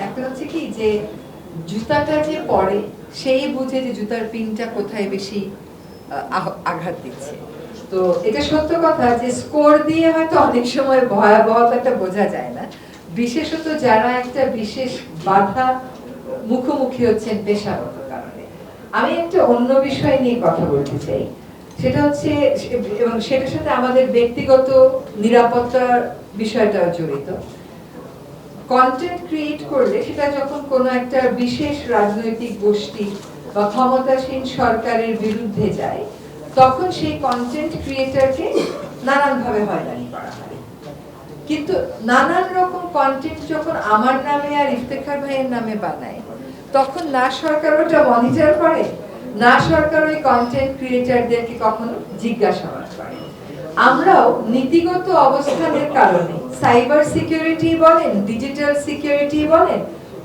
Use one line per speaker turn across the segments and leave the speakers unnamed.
একটা হচ্ছে কি যে জুতাটা যে পরে সেই বুঝে যে জুতার পিনটা কোথায় বেশি আঘাত দিচ্ছে। তো এটা সত্য কথা যে স্কোর দিয়ে হয়তো অনেক সময় ভয়াবহতাটা বোঝা যায় না। বিশেষত যারা একটা বিশেষ বাধা মুখোমুখি হচ্ছেন পেশাগত কারণে। আমি একটা অন্য বিষয় নিয়ে কথা বলতে চাই। সেটা হচ্ছে, এবং সেটার সাথে আমাদের ব্যক্তিগত নিরাপত্তার বিষয়টাও জড়িত। কন্টেন্ট ক্রিয়েট করলে সেটা যখন কোনো একটা বিশেষ রাজনৈতিক গোষ্ঠী বা ক্ষমতাসীন সরকারের বিরুদ্ধে যায়, তখন সেই কন্টেন্ট ক্রিয়েটরকে নানানভাবে হয়রানি করা হয়। কিন্তু নানান রকম কন্টেন্ট যখন আমার নামে আর ইফতেখার ভাইয়ের নামে বানায়, তখন না সরকার ওটা মনিটর করে, না সরকার ওই কন্টেন্ট ক্রিয়েটারদেরকে কখনো জিজ্ঞাসাবাদ করে। আমরাও নীতিগত অবস্থানের কারণে সাইবার সিকিউরিটি বলেন ডিজিটাল সিকিউরিটি বলেন,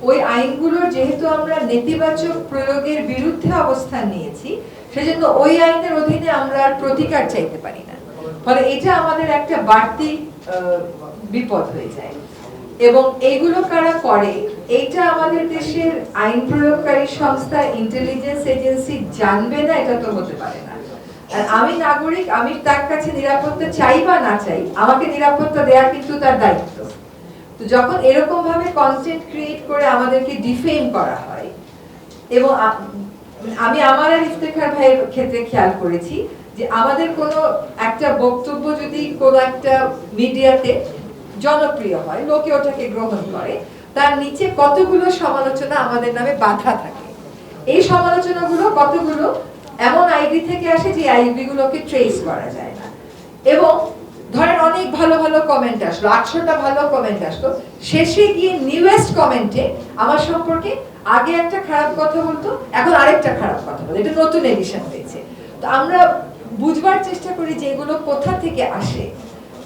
ওই আইনগুলোর যেহেতু আমরা নেতিবাচক প্রয়োগের বিরুদ্ধে অবস্থান নিয়েছি, সেজন্য ওই আইনের অধীনে আমরা আর প্রতিকার চাইতে পারি না। ফলে এটা আমাদের একটা বাড়তি বিপদ হয়ে যায়। এবং এইগুলো কারা করে, এইটা আমাদের দেশের আইন প্রয়োগকারী সংস্থা ইন্টেলিজেন্স এজেন্সি জানবে না, এটা তো হতে পারে না। আমি নাগরিক, আমি তার কাছে নিরাপত্তা চাই বা না চাই, আমাকে নিরাপত্তা দেওয়া কিন্তু তার দায়িত্ব। তো যখন এরকম ভাবে কন্টেন্ট ক্রিয়েট করে আমাদেরকে ডিফেম করা হয়, এবং আমি আমার আর ইফতেখার ভাইয়ের ক্ষেত্রে খেয়াল করেছি যে আমাদের কোনো একটা বক্তব্য যদি কোনো একটা মিডিয়াতে জনপ্রিয় হয়, লোকে ওটাকে গ্রহণ করে, তার নিচে কতগুলো সমালোচনা আমাদের নামে বাধা থাকে। এই সমালোচনাগুলো কতগুলো এমন আইডি থেকে আসে যে আইডি গুলোকে ট্রেস করা যায় না। এবং ধরেন অনেক ভালো ভালো কমেন্ট আসলো, আটশোটা ভালো কমেন্ট আসলো। শেষে গিয়ে নিউয়েস্ট কমেন্টে আমার সম্পর্কে আগে একটা খারাপ কথা বলতো, এখন আরেকটা খারাপ কথা বলতো। এটা নতুন এডিশন হয়েছে। তো আমরা বুঝবার চেষ্টা করি যে এগুলো কোথা থেকে আসে।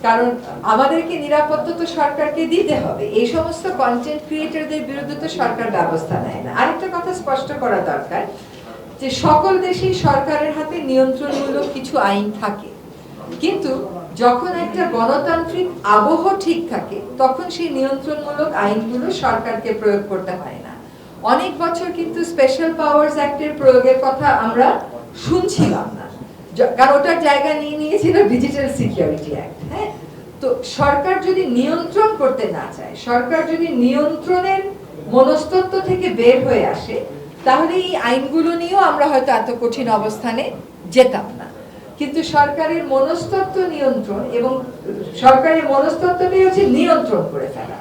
কারণ আমাদেরকে নিরাপত্তা তো সরকারকে দিতে হবে। এই সমস্ত কন্টেন্ট ক্রিয়েটারদের বিরুদ্ধে তো সরকার ব্যবস্থা নেয় না। আরেকটা কথা স্পষ্ট করা দরকার যে সকল দেশেই সরকারের হাতে নিয়ন্ত্রণমূলক কিছু আইন থাকে। কিন্তু যখন একটা গণতান্ত্রিক আবহ ঠিক থাকে, তখন সেই নিয়ন্ত্রণমূলক আইনগুলো সরকারকে প্রয়োগ করতে হয় না। অনেক বছর কিন্তু স্পেশাল পাওয়ার্স অ্যাক্টের প্রয়োগের কথা আমরা শুনছিলাম না। কারণ ওটার জায়গা নিয়ে নিয়েছিল ডিজিটাল সিকিউরিটি অ্যাক্ট হ্যাঁ? তো সরকার যদি নিয়ন্ত্রণ করতে না চায়, সরকার যদি নিয়ন্ত্রণের মনস্তত্ব থেকে বের হয়ে আসে তাহলে এই আইনগুলো নিয়েও আমরা হয়তো এত কঠিন অবস্থানে যেতাম না। কিন্তু সরকারের মনস্তত্ত্ব নিয়ন্ত্রণ এবং সরকারের মনস্তত্ত্বটাই হচ্ছে নিয়ন্ত্রণ করে ফেলা।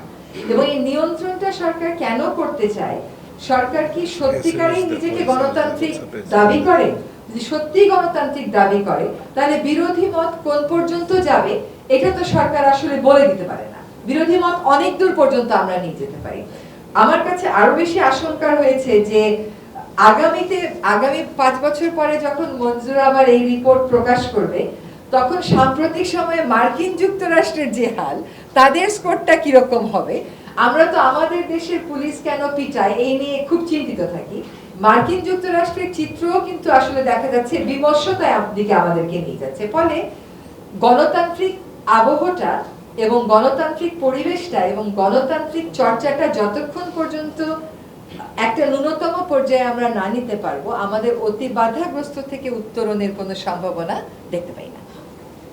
এবং এই নিয়ন্ত্রণটা সরকার কেন করতে চায়? সরকার কি সত্যিকারেই নিজেকে গণতান্ত্রিক দাবি করে? যদি সত্যি গণতান্ত্রিক দাবি করে তাহলে বিরোধী মত কোন পর্যন্ত যাবে? এটা তো সরকার আসলে বলে দিতে পারে না। বিরোধী মত অনেক দূর পর্যন্ত আমরা নিয়ে যেতে পারি। আমার কাছে আরও বেশি আশঙ্কা হয়েছে যে আগামীতে, আগামী পাঁচ বছর পরে যখন মঞ্জুর আবার এই রিপোর্ট প্রকাশ করবে, তখন সাম্প্রতিক সময়ে মার্কিন যুক্তরাষ্ট্রের যে হাল, তাদের স্কোরটা কীরকম হবে? আমরা তো আমাদের দেশের পুলিশ কেন পিটায়? এই নিয়ে খুব চিন্তিত থাকি। মার্কিন যুক্তরাষ্ট্রের চিত্রও কিন্তু আসলে দেখা যাচ্ছে বিমর্ষতায় দিকে আমাদেরকে নিয়ে যাচ্ছে। ফলে গণতান্ত্রিক আবহটা এবং গণতান্ত্রিক পরিবেশটা এবং গণতান্ত্রিক চর্চাটা যতক্ষণ পর্যন্ত একটা ন্যূনতম পর্যায়ে আমরা না নিতে পারব, আমাদের অতি বাধাগ্রস্ত থেকে উত্তরণের কোনো সম্ভাবনা দেখতে পাই না।